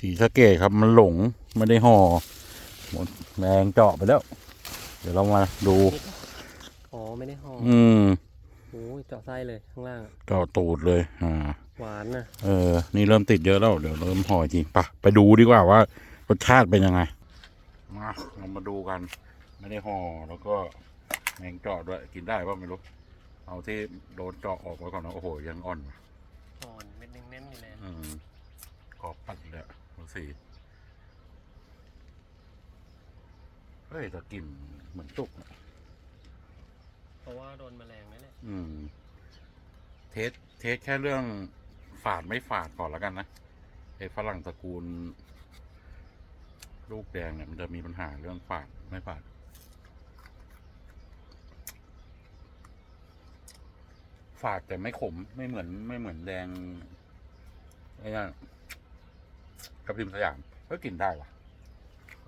สีสะเกตครับมันหลงไม่ได้ห่อหมดแมงเจาะไปแล้ว เดี๋ยวเรามาดู อ๋อไม่ได้ห่ออืมโอ้ยเจาะไส้เลยข้างล่างอะเจาะตูดเลย อ่า หวานนะเออ นี่เริ่มติดเยอะแล้ว เดี๋ยวเริ่มห่อจริงปะไปดูดีกว่าว่ารสชาติเป็นยังไง มาเรามาดูกัน ไม่ได้ห่อแล้วก็แมงเจาะด้วยกินได้ป่ะไม่รู้ เอาที่โดนเจาะออกไว้ก่อนนะโอ้โหยังอ่อนว่ะอ่อนเม็ดเน้นๆอยู่เลยอืมกรอบปัดเลยอะดู สิเฮ้ยแต่กลิ่นเหมือนสุกนะเพราะว่าโดนแมลงนั่นแหละอืม เทสเทสแค่เรื่องฝาดไม่ฝาดก่อนแล้วกันนะไอ้ฝรั่งตระกูล ลูกแดงเนี่ยมันจะมีปัญหาเรื่องฝาดไม่ฝาดฝาดแต่ไม่ขมไม่เหมือนไม่เหมือนแดงไอ้นั่น กระพิมสยามก็กินได้ว่ะ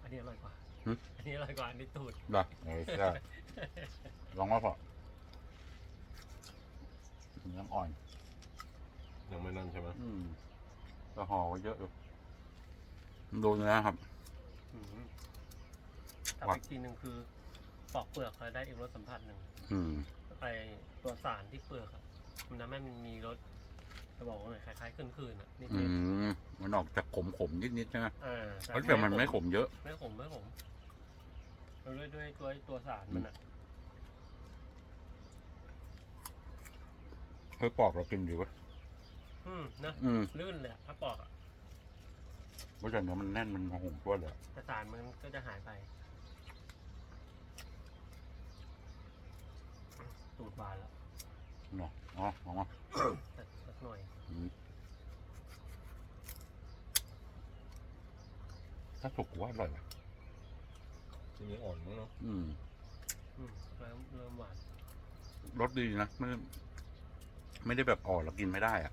อันนี้อร่อยกว่า หึ อันนี้อร่อยกว่า อันนี้ตูด เหรอเออใช่ลองว่าพอยังอ่อน ยังไม่นั่นใช่ไหมอืมก็ห่อไว้เยอะอยู่ดูเนื้อครับ อืมแต่หวานอีกทีหนึ่งคือปอกเปลือกเราได้อีกรสสัมผัสหนึ่งอืม ไอตัวสารที่เปลือกอะมันทำให้มันมีรสจะบอกว่าไงคล้ายๆขึ้นๆอะนิดอืนึงม มันออกจากขมขมๆนิดๆใช่ไหมอ่าเฮ้ยแต่มันไม่ขมเยอะ ไม่ขมไม่ขมแล้วด้วยด้วยตัวตัวสารมันอะเฮ้ยปอกเรากินดีวะอืมนะอืมลื่นเลยอะถ้าปอกอะเพราะฉะนั้นมันแน่นมันหงตัวเลยแต่สารมันก็จะหายไปตูดบานแล้วเนาะอ๋อลองมาสักสักหน่อยอืม ถ้าสุกกูว่าอร่อยว่ะทีนี้อ่อนมั้งเนาะอืมอืมเริ่มเริ่มหวานรสดีนะไม่ไม่ได้แบบอ่อนแล้วกินไม่ได้อะ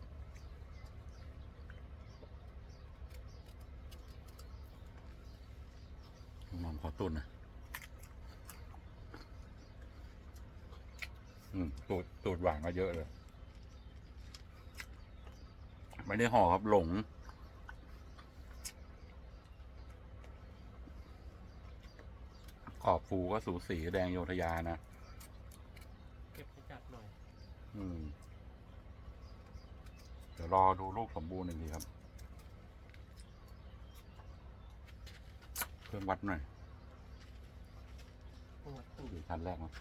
ลองขอตุนหนะอืมตูดตูดหวานมาเยอะเลย ไม่ได้ห่อครับหลง ขอบฟูก็สูสีแดงโยธยานะ เก็บให้จัดหน่อย อืม เดี๋ยวรอดูลูกสมบูรณ์หนึ่งทีครับ เครื่องวัดหน่อยต้องวัดตูดอยู่ชั้นแรกมั้ง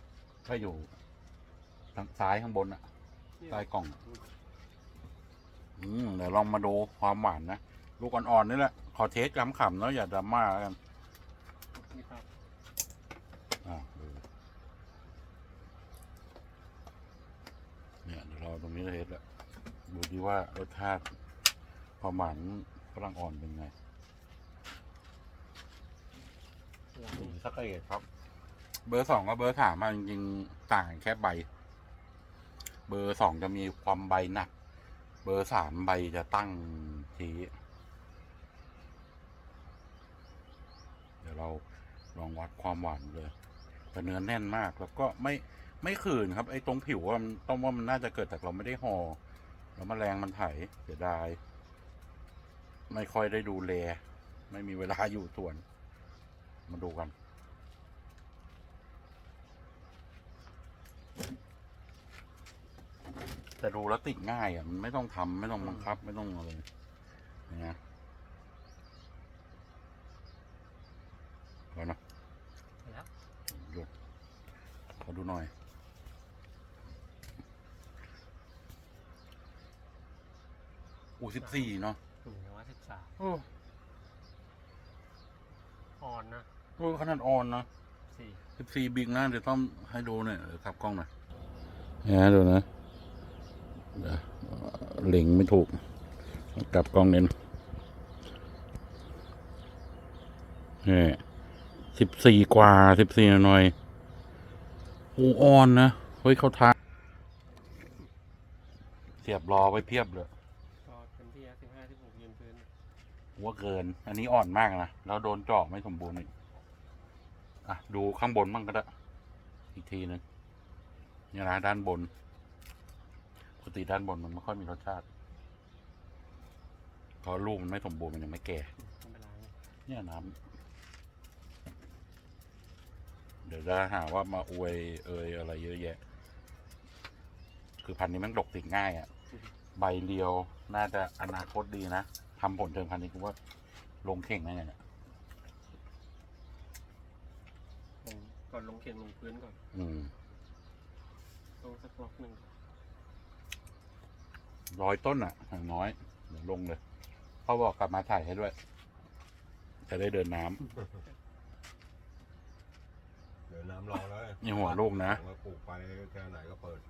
ถ้าอยู่ทางซ้ายข้างบนอะใต้กล่องอะอืม เดี๋ยวลองมาดูความหวานนะ ลูกอ่อนๆนี่แหละ ขอเทสขำๆเนาะอย่าดราม่าแล้วกันนี่ครับ อ่าดูเนี่ยเดี๋ยวรอตรงนี้เลยละดูดีว่ารสชาติความหวานฝรั่งอ่อนเป็นไงหวานสีสะเกตครับ เบอร์สองกับเบอร์สามอะจริงๆต่างกันแค่ใบ เบอร์สองจะมีความใบหนัก เบอร์สามใบจะตั้งทีเดี๋ยวเราลองวัดความหวานเลย แต่เนื้อแน่นมากแล้วก็ไม่ไม่ขืนครับไอ้ตรงผิวมันต้องว่ามันน่าจะเกิดจากเราไม่ได้ห่อแล้วมแมลงมันไถเสียดาย ไม่ค่อยได้ดูแล ไม่มีเวลาอยู่สวน มาดูกันแต่ดูแล้วติดง่ายอะ มันไม่ต้องทำไม่ต้องบังคับไม่ต้องอะไรนะ แล้ว หยุดขอ ดูหน่อยอู้สิบสี่เนาะหนึ่งร้อยสิบสามโอ้อ่อนนะโหขนาดอ่อนนะสี่สิบสี่บิ๊กนะเดี๋ยวต้องให้ดูหน่อยเดี๋ยวทับกล้องหน่อยเนี่ยดูนะเดี๋ยวเล็งไม่ถูก กลับกล้องเน้นนี่สิบสี่กว่าสิบสี่หน่อย ๆอูอ่อนนะ เฮ้ย เขาทาเสียบรอไว้เพียบเลยก็เต็มที่สิบห้าสิบหกยืนพื้นหัวเกิน อันนี้อ่อนมากนะ แล้วโดนเจาะไม่สมบูรณ์อีกอะ ดูข้างบนบ้างก็ได้ อีกทีหนึงเนี่ยนะด้านบนปกติด้านบนมันไม่ค่อยมีรสชาติเพราะลูกมันไม่สมบูรณ์มันยังไม่แก่ เนี่ยน้ำ เดี๋ยวจะหาว่ามาอวยเอยอะไรเยอะแยะ คือพันธุ์นี้มันดกติดง่ายอะ่ะ ใบเดียวน่าจะอนาคตดีนะทำผลเชิงพันธุ์นี้กูว่าลงเข่งแน่เนี่ยลงก่อนลงเขียงลงพื้นก่อนอืมลงสักล็อกหนึ่งก่อนร้อยต้นอะอย่างน้อยเดี๋ยวลงเลยเขาบอกกลับมาถ่ายให้ด้วย จะได้เดินน้ำเดี๋ยว น้ำรอแล้วนี่หัวลูกนะว่าปลูกไปแค่ไหนก็เปิด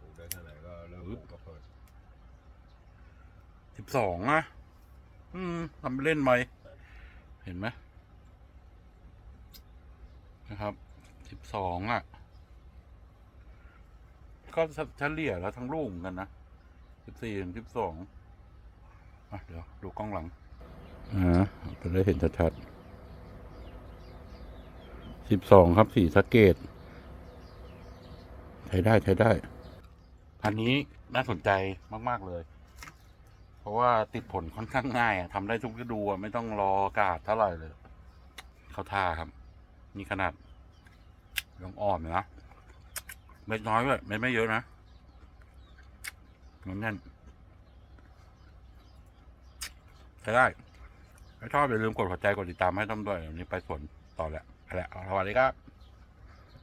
ปลูกได้แค่ไหนก็เริ่มปอึ๊ลูบกก็เปิดสิบสองอะอืมทำไปเล่นไหม เห็นไหมนะครับสิบสองอะ ก็เฉลี่ยแล้วทั้งลูกเหมือนกันนะสิบสี่ถึงสิบสองอะ เดี๋ยว ดูกล้องหลัง อ่าจะได้เห็นชัดๆ สิบสองครับสีสะเกตใช้ได้ใช้ได้ อันนี้น่าสนใจมาก ๆ เลย เพราะว่าติดผลค่อนข้างง่ายอะทำได้ทุกฤดูอะไม่ต้องรออากาศเท่าไหร่เลย เข้าท่าครับนี่ขนาดยังอ่อนนะเม็ดน้อยด้วยเม็ดไม่เยอะนะมันแน่นใช้ได้ถ้าชอบอย่าลืมกดหัวใจกดติดตามให้ต้อมด้วยเดี๋ยวนี้ไปสวนต่อแหละ ไปแล้วสวัสดีครับ